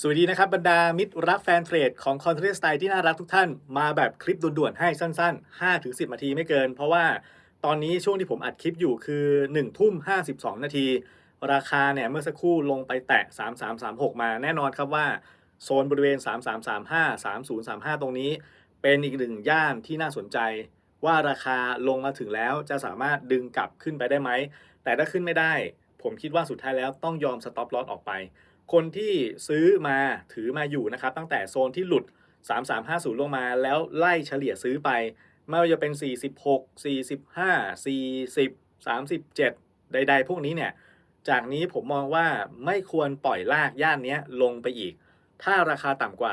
สวัสดีนะครับบรรดามิตรรักแฟนเทรดของคอนเทนต์สไตล์ที่น่ารักทุกท่านมาแบบคลิปด่วนๆให้สั้นๆ 5-10 นาทีไม่เกิน เพราะว่าตอนนี้ช่วงที่ผมอัดคลิปอยู่คือ 1 ทุ่ม 52 นาที ราคาเนี่ยเมื่อสักครู่ลงไปแตะ 3336 มาแน่นอนครับว่า โซนบริเวณ 3335 3035 ตรงนี้ เป็นอีกหนึ่งย่านที่น่าสนใจ ว่าราคาลงมาถึงแล้วจะสามารถดึงกลับขึ้นไปได้ไหมแต่ถ้าขึ้นไม่ได้ ผมคิดว่าสุดท้ายแล้วต้องยอมสต็อปลอสออกไป คนที่ซื้อมาถือมาอยู่นะครับ ตั้งแต่โซนที่หลุด 3350 ลงมา แล้วไล่เฉลี่ยซื้อไป ไม่ว่าจะเป็น 46 45 40 37 ใด ๆ พวกนี้เนี่ย จากนี้ผมมองว่าไม่ควรปล่อยลากย่านนี้ลงไปอีก ถ้าราคาต่ำกว่า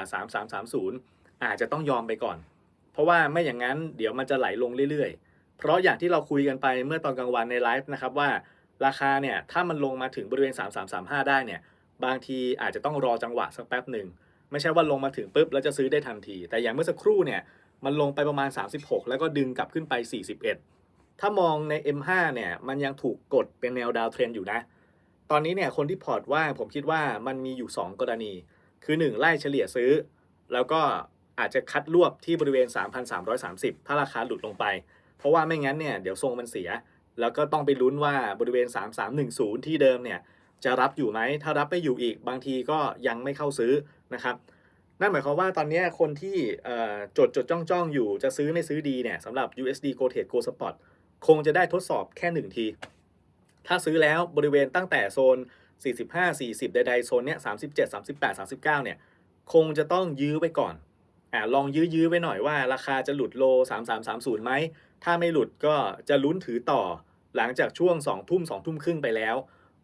3330 อาจจะต้องยอมไปก่อน เพราะว่าไม่อย่างนั้นเดี๋ยวมันจะไหลลงเรื่อยๆ เพราะอย่างที่เราคุยกันไปเมื่อตอนกลางวันในไลฟ์นะครับว่าราคาเนี่ยถ้ามันลงมาถึงบริเวณ 3335 ได้เนี่ย บางทีอาจจะต้องรอจังหวะสักแป๊บหนึ่งไม่ใช่ว่าลงมาถึงปุ๊บแล้วจะซื้อได้ทันที แต่อย่างเมื่อสักครู่เนี่ยมันลงไปประมาณ 36 แล้วก็ดึงกลับขึ้นไป 41 ถ้ามองใน M5 เนี่ยมันยังถูกกดเป็นแนวดาวเทรนอยู่นะ ตอนนี้เนี่ยคนที่พอร์ตว่างผมคิดว่ามันมีอยู่ 2 กรณี คือ 1 ไล่เฉลี่ยซื้อ แล้วก็อาจจะคัดรวบที่บริเวณ 3,330 ถ้าราคาหลุดลงไป เพราะว่าไม่งั้นเนี่ยเดี๋ยวทรงมันเสีย แล้วก็ต้องไปลุ้นว่าบริเวณ 3310 ที่เดิมเนี่ย จะรับอยู่ไหมถ้ารับไม่อยู่อีก บางทีก็ยังไม่เข้าซื้อนะครับนั่นหมายความว่าตอนนี้คนที่จดจดจ้องจ้องอยู่จะซื้อไม่ซื้อดีเนี่ยสำหรับ USD Go Trade Go Spot คงจะได้ทดสอบแค่ 1 ที ถ้าซื้อแล้วบริเวณตั้งแต่โซน 45 40 ใดๆ โซนเนี้ย37 38 39 เนี่ย คงจะต้องยื้อไว้ก่อนอ่าลองยื้อยื้อไว้หน่อยว่า ราคาจะหลุดโล 3330ไหม ถ้าไม่หลุดก็จะลุ้นถือต่อหลังจากช่วง 2 ทุ่ม2ทุ่มครึ่งไปแล้ว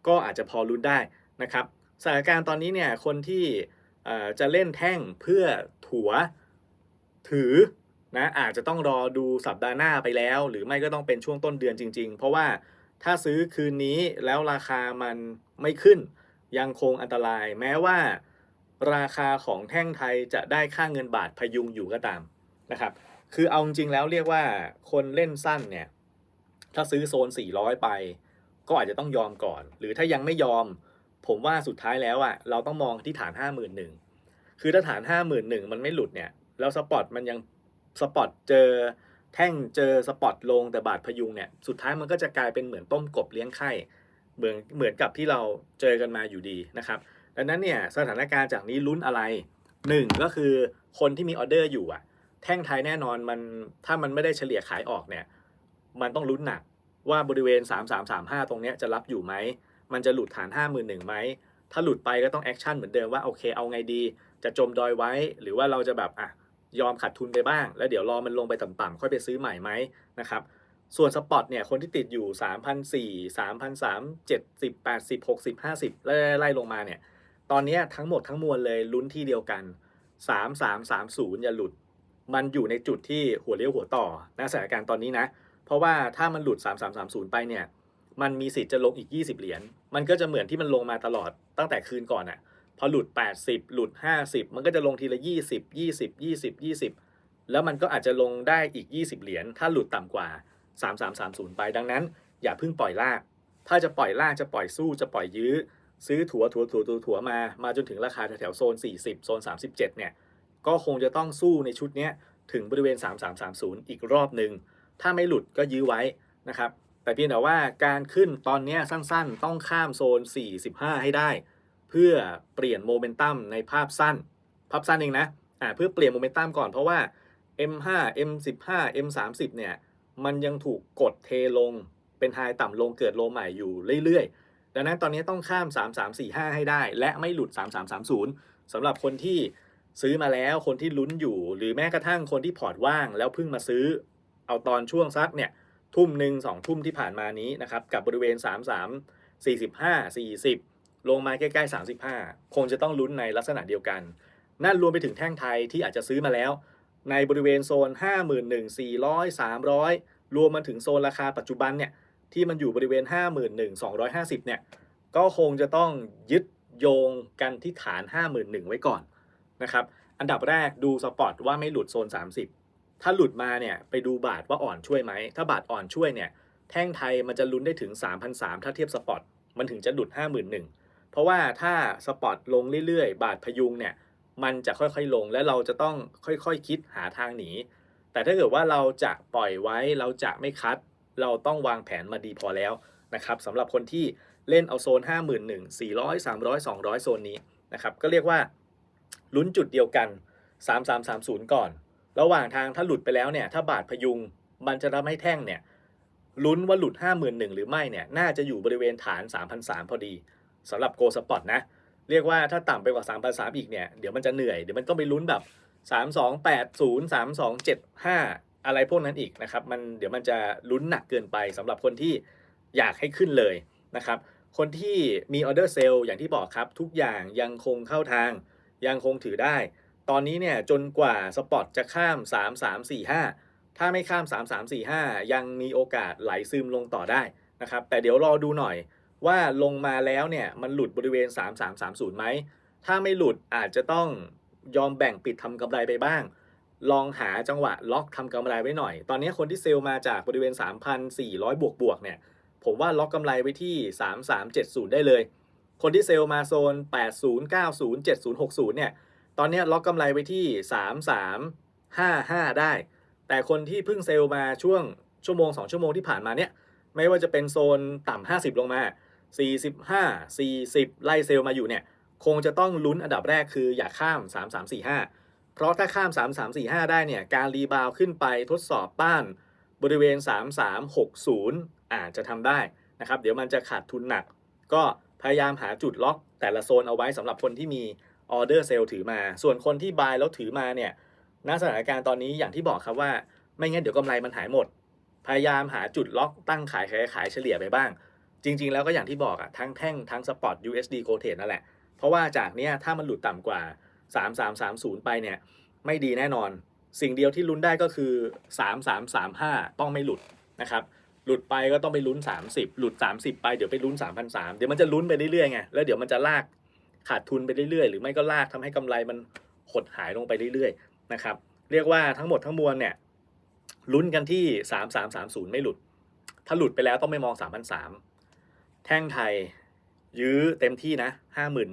ก็อาจจะพอลุ้นได้นะครับสถานการณ์ตอนนี้เนี่ยคนที่จะเล่นแท่งเพื่อถัวถือนะอาจจะต้องรอดูสัปดาห์หน้าไปแล้ว หรือไม่ก็ต้องเป็นช่วงต้นเดือนจริง ๆ เพราะว่าถ้าซื้อคืนนี้แล้วราคามันไม่ขึ้น ยังคงอันตราย แม้ว่า ราคาของแท่งไทยจะได้ค่าเงินบาทพยุงอยู่ก็ตามนะครับคือเอาจริงๆแล้วเรียกว่าคนเล่นสั้นเนี่ยถ้าซื้อโซน 400 ไป ก็อาจจะต้องยอมก่อน หรือถ้ายังไม่ยอม ผมว่าสุดท้ายแล้วอะ่ะเราต้องมองที่ฐาน51,000คือถ้าฐาน51,000มันไม่หลุดเนี่ยแล้วสปอตมันยังสปอตเจอแท่งเจอสปอตลงแต่บาทพยุงเนี่ยสุดท้ายมันก็จะกลายเป็นเหมือนต้มกบเลี้ยงไข่เหมือนเหมือนกับที่เราเจอกันมาอยู่ดีนะครับดังนั้นเนี่ยสถานการณ์จากนี้ลุ้นอะไรหนึ่งก็คือคนที่มีออเดอร์อยู่อะแท่งไทยแน่นอนมันถ้ามันไม่ได้เฉลี่ยขายออกเนี่ยมันต้องลุ้นหนัก ว่าบริเวณ 3335 ตรงนี้จะรับอยู่ไหม มันจะหลุดฐาน 51,000ไหม ถ้าหลุดไปก็ต้องแอคชั่นเหมือนเดิมว่าโอเคเอาไงดี จะจมดอยไว้ หรือว่าเราจะแบบอะยอมขาดทุนไปบ้าง แล้วเดี๋ยวรอมันลงไปต่ำๆค่อยไปซื้อใหม่ไหมนะครับส่วนสปอตเนี่ยคนที่ติดอยู่3,400 3,300 70 80 60 50 ไล่ไล่ลงมาเนี่ย ตอนนี้ทั้งหมดทั้งมวลเลยลุ้นที่เดียวกัน 3330 อย่าหลุด มันอยู่ในจุดที่หัวเลี้ยวหัวต่อณสถานการณ์ตอนนี้นะเราะว่าถ้ามันหลุด 3330 ไปเนี่ย มันมีสิทธิ์จะลงอีก 20 เหรียญ มันก็จะเหมือนที่มันลงมาตลอดตั้งแต่คืนก่อนอะ่ะ พอหลุด 80 หลุด 50 มันก็จะลงทีละ 20 20 20 20 แล้วมันก็อาจจะลงได้อีก 20 เหรียญ ถ้าหลุดต่ำกว่า 3330 ไป ดังนั้น อย่าเพิ่งปล่อยลาก ถ้าจะปล่อยลาก จะปล่อยสู้ จะปล่อยยื้อ ซื้อถัวถัวถัวถัวถวมา มาจนถึงราคาแถวโซน 40 โซน 37 เนี่ย ก็คงจะต้องสู้ในชุดเนี้ยถึงบริเวณ 3330 อีกรอบหนึ่ง ถ้าไม่หลุดก็ยื้อไว้นะครับ แต่เพียงแต่ว่าการขึ้นตอนนี้สั้นๆ ต้องข้ามโซน 45 ให้ได้ เพื่อเปลี่ยนโมเมนตัมในภาพสั้น ภาพสั้นเองนะอ่าเพื่อเปลี่ยนโมเมนตัมก่อนเพราะว่า M5 M15 M30 เนี่ยมันยังถูกกดเทลงเป็นไฮต่ำลงเกิดโลใหม่อยู่เรื่อยๆ ดังนั้นตอนนี้ต้องข้าม 3345 ให้ได้ และไม่หลุด 3330สำหรับคนที่ซื้อมาแล้วคนที่ลุ้นอยู่ หรือแม้กระทั่งคนที่พอร์ตว่างแล้วเพิ่งมาซื้อ เอาตอนช่วงซักเนี่ยทุ่มหนึ่งสองทุ่มที่ผ่านมานี้นะครับกับบริเวณ 33 45 40 ลงมาใกล้ๆ 35 คงจะต้องลุ้นในลักษณะเดียวกัน นั่นรวมไปถึงแท่งไทยที่อาจจะซื้อมาแล้ว ในบริเวณโซน 51,400 300 รวมมาถึงโซนราคาปัจจุบันเนี่ยที่มันอยู่บริเวณ 51,250 เนี่ยก็คงจะต้องยึดโยงกันที่ฐาน 51,000 ไว้ก่อนนะครับอันดับแรกดูสปอตว่าไม่หลุดโซน 30 ถ้าหลุดมาเนี่ยไปดูบาทว่าอ่อนช่วยไหม ถ้าบาทอ่อนช่วยเนี่ยแท่งไทยมันจะลุ้นได้ถึง 3,300 ถ้าเทียบสปอต มันถึงจะหลุด 51,000 เพราะว่าถ้าสปอตลงเรื่อยๆ บาทพยุงเนี่ยมันจะค่อยๆลงและเราจะต้องค่อยๆคคิดหาทางหนี แต่ถ้าเกิดว่าเราจะปล่อยไว้เราจะไม่คัด เราต้องวางแผนมาดีพอแล้วนะครับสำหรับคนที่เล่นเอาโซน 5 1 0 0 0 400 300 200 โซนนี้นะครับก็เรียกว่าลุ้นจุดเดียวกัน 3330 ก่อน ระหว่างทางถ้าหลุดไปแล้วเนี่ยถ้าบาทพยุงมันจะทำให้แท่งเนี่ยลุ้นว่าหลุด 51,000 หรือไม่เนี่ยน่าจะอยู่บริเวณฐาน3,300พอดีสำหรับโกสปอตนะ เรียกว่าถ้าต่ำไปกว่า3,300อีกเนี่ยเดี๋ยวมันจะเหนื่อยเดี๋ยวมันต้องไปลุ้นแบบ3280 3275 อะไรพวกนั้นอีกนะครับมันเดี๋ยวมันจะลุ้นหนักเกินไปสำหรับคนที่อยากให้ขึ้นเลยนะครับคนที่มีออเดอร์เซลล์อย่างที่บอกครับ ทุกอย่างยังคงเข้าทางยังคงถือได้ ตอนนี้เนี่ยจนกว่าสปอตจะข้าม 3 3 4 5 ถ้าไม่ข้าม 3 3 4 5 ยังมีโอกาสไหลซึมลงต่อได้นะครับแต่เดี๋ยวรอดูหน่อยว่าลงมาแล้วเนี่ยมันหลุดบริเวณ 3330ไหม ถ้าไม่หลุดอาจจะต้องยอมแบ่งปิดทำกำไรไปบ้าง ลองหาจังหวะล็อกทำกำไรไว้หน่อย ตอนนี้คนที่เซลล์มาจากบริเวณ 3,400 บวกบวกเนี่ยผมว่าล็อกกำไรไว้ที่ 3370 ได้เลย คนที่เซลล์มาโซน 80 90 70 60 เนี่ย ตอนนี้ล็อกกำไรไว้ที่ 3355 ได้ แต่คนที่เพิ่งเซลล์มาช่วงชั่วโมง 2 ชั่วโมงที่ผ่านมาเนี่ย ไม่ว่าจะเป็นโซนต่ำ50 ลงมา 45 40 ไล่เซลล์มาอยู่เนี่ย คงจะต้องลุ้นอันดับแรกคืออย่าข้าม 3345 เพราะถ้าข้าม 3345 ได้เนี่ย การรีบาวขึ้นไปทดสอบต้านบริเวณ 3360 อาจจะทำได้นะครับ เดี๋ยวมันจะขาดทุนหนัก ก็พยายามหาจุดล็อกแต่ละโซนเอาไว้สำหรับคนที่มี ออเดอร์เซลล์ถือมา ส่วนคนที่บายแล้วถือมาเนี่ยณสถานการณ์ตอนนี้อย่างที่บอกครับว่า ไม่งั้นเดี๋ยวกำไรมันหายหมด พยายามหาจุดล็อกตั้งขายขายขายเฉลี่ยไปบ้าง จริง ๆ แล้วก็อย่างที่บอกอะทั้งแท่งทั้งสปอต USD c o t e นั่นแหละ เพราะว่าจากเนี้ยถ้ามันหลุดต่ำกว่า 3330 ไปเนี่ยไม่ดีแน่นอน สิ่งเดียวที่ลุ้นได้ก็คือ 3335 ต้องไม่หลุดนะครับหลุดไปก็ต้องไปลุ้น 30 หลุด 30 ไปเดี๋ยวไปลุ้น3,300เดี๋ยวมันจะลุ้นไปเรื่อยๆไงแล้วเดี๋ยวมันจะลาก ขาดทุนไปเรื่อยๆ หรือไม่ก็ลากทำให้กำไรมันหดหายลงไปเรื่อยๆนะครับเรียกว่าทั้งหมดทั้งมวลเนี่ยลุ้นกันที่ 3330 ไม่หลุด ถ้าหลุดไปแล้วต้องไม่มอง3,300แท่งไทย ยื้อเต็มที่นะ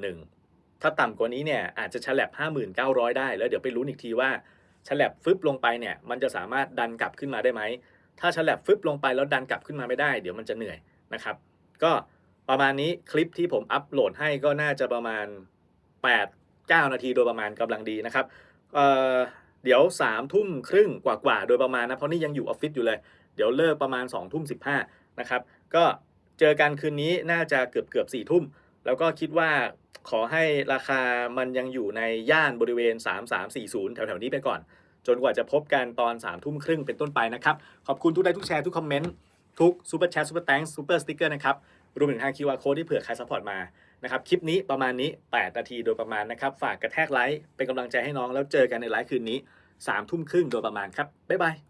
51,000 ถ้าต่ำกว่านี้เนี่ยอาจจะฉลับ 5,900 ได้ แล้วเดี๋ยวไปลุ้นอีกทีว่าฉลับฟึบลงไปเนี่ยมันจะสามารถดันกลับขึ้นมาได้ไหม ถ้าฉลับฟึบลงไปแล้วดันกลับขึ้นมาไม่ได้ เดี๋ยวมันจะเหนื่อยนะครับ ก็ ประมาณนี้คลิปที่ผมอัปโหลดให้ก็น่าจะประมาณ 8 9 นาทีโดยประมาณกำลังดีนะครับเเดี๋ยว3ามทุ่มครึ่งกว่าๆ โดยประมาณนะ เพราะนี่ยังอยู่ออฟฟิศอยู่เลย เดี๋ยวเลิกประมาณ2องทุ่มสินะครับ ก็เจอกันคืนนี้น่าจะเกือบเกือบสี่ทุ่ม แล้วก็คิดว่าขอให้ราคามันยังอยู่ในย่านบริเวณ 3340 แถวๆนี้ไปก่อน จนกว่าจะพบกันตอน3ามทุ่มครึ่งเป็นต้นไปนะครับ ขอบคุณทุกไลค์ทุกแชร์ทุกคอมเมนต์ทุกซูเปอร์แชทซูเปอร์แตงซูเปอร์สติ๊กเกอร์นะครับ รวมถึงทางคิวอาร์โค้ดที่เผื่อใครซัพพอร์ตมานะครับคลิปนี้ประมาณนี้ 8 นาทีโดยประมาณนะครับ ฝากกระแทกไลค์เป็นกำลังใจให้น้องแล้วเจอกันในไลฟ์คืนนี้3ามทุ่มครึ่งโดยประมาณครับบ๊ายบาย